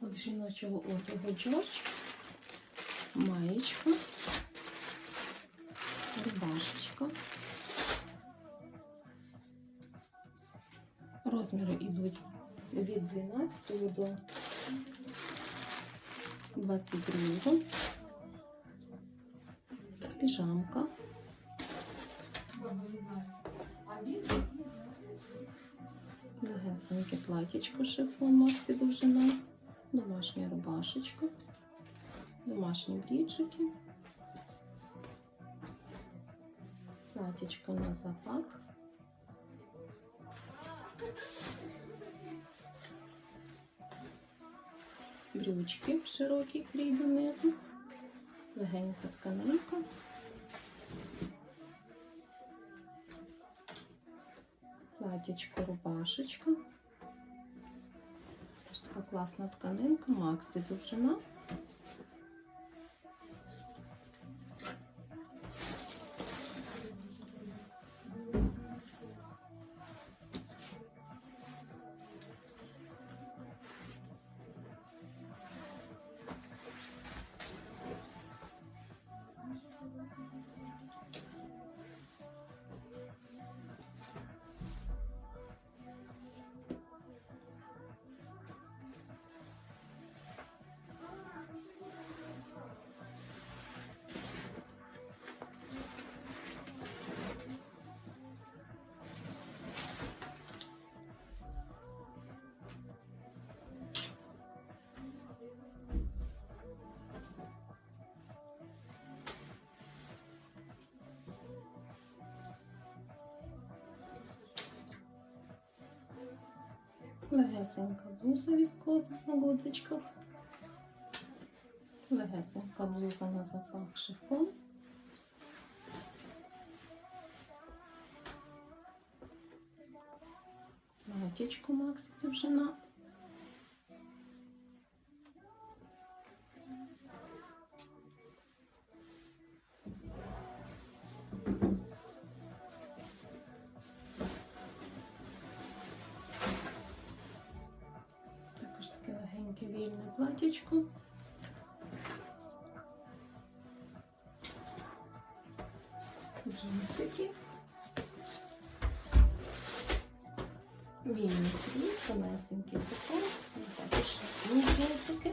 От жіночого одягу Джордж, маєчка, рубашечка. Розміри йдуть від 12 до 22. Піжамка. Легесеньке платічко шифон Максі довжина, домашня рубашечка, домашні бріджики, платічко на запах. Брючки широкий крій донизу, легенька тканинка. Платічко, рубашечка. Така класна тканинка, Максі довжина. Легесенька блуза віскоза на гудзичках. Легесенька блуза на запах шифон. Платічко Максі довжина. Також вільне платічко. Джинсики. Вільний крій, тонесенький такий. Також джинсики.